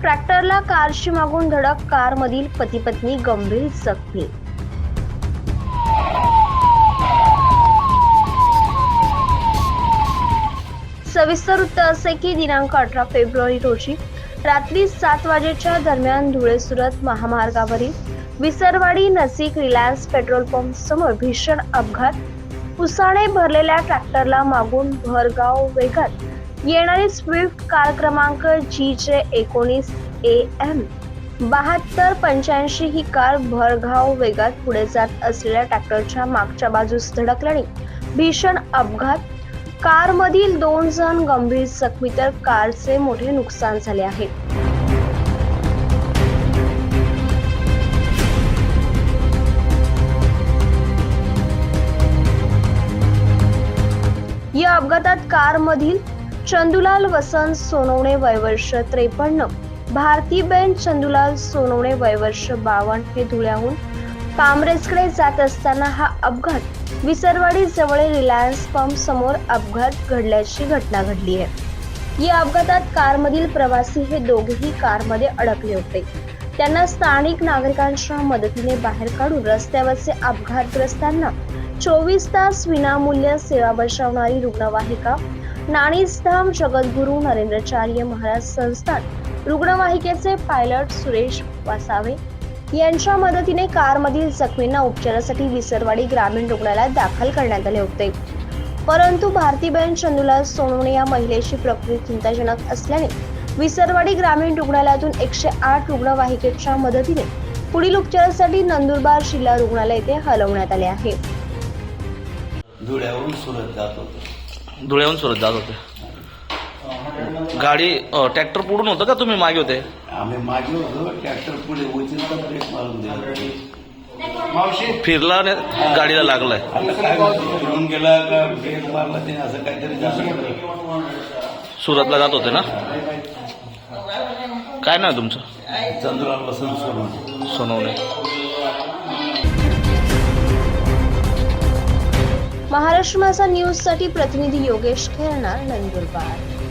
ट्रॅक्टरला कारशी मागून धडक कारमधील पती पत्नी गंभीर जखमी. सविस्तर वृत्त असे की दिनांक अठरा फेब्रुवारी रोजी रात्री सात वाजेच्या दरम्यान धुळे सुरत महामार्गावरील Visarwadi Nasik Reliance petrol pump समोर भीषण अपघात. उसाने भरलेल्या ट्रॅक्टरला मागून भरगाव वेगात येणारी स्विफ्ट कार क्रमांक जी जे एकोणीस ए एम. बहात्तर पंच्याऐंशी ही कार भरघाव वेगात पुढे जात असलेल्या ट्रॅक्टरच्या मागच्या बाजूस धडकल्याने भीषण अपघात. कारमधील दोन जण गंभीर जखमी तर कारचे मोठे नुकसान झाले आहे. या अपघातात कारमधील चंदुलाल वसंत सोनवणे वयवर्ष त्रेपन्न भारतीबेन चंदुलाल सोनवणे वयवर्ष बावन्न हे धुळ्याहून कामरेजकडे जात असताना हा अपघात विसरवाडी जवळ रिलायन्स पंप समोर अपघात घडल्याची घटना घडली आहे. या अपघातात कारमधील प्रवासी हे दोघेही कारमध्ये अडकले होते. त्यांना स्थानिक नागरिकांच्या मदतीने बाहेर काढून रस्त्यावरचे अपघातग्रस्तांना चोवीस तास विनामूल्य सेवा बजावणारी रुग्णवाहिका नाणीसधाम जगद्गुरू नरेंद्रचार्य महाराज संस्थान रुग्णवाहिकेचे पायलट सुरेश वासावे यांच्या मदतीने कारमधील जखमींना उपचारासाठी विसरवाडी ग्रामीण रुग्णालयात दाखल करण्यात आले होते. परंतु भारतीबेन चंदुलाल सोनवणे या महिलेची प्रकृती चिंताजनक असल्याने विसरवाडी ग्रामीण रुग्णालयातून एकशे आठ रुग्णवाहिकेच्या मदतीने पुढील उपचारासाठी नंदुरबार जिल्हा रुग्णालय येथे हलवण्यात आले आहे. धुळ्यावरून सुरत जात होतो. धुळ्याहून सुरत जात होते. गाडी ट्रॅक्टर पुढून होतं का तुम्ही मागे होते? आम्ही मागे होतो ट्रॅक्टर पुढे उचलता ब्रेक मारून दिला. मावशी. फिरला आणि गाडीला लागलाय. फिरून गेला का ब्रेक मारला त्याने असं काहीतरी झालं सुरतला जात होते ना? काय नाव तुमचं? चंद्राला वसंत सोडून सोनवणे. महाराष्ट्र माझा न्यूजसाठी प्रतिनिधी योगेश खेरणार नंदुरबार.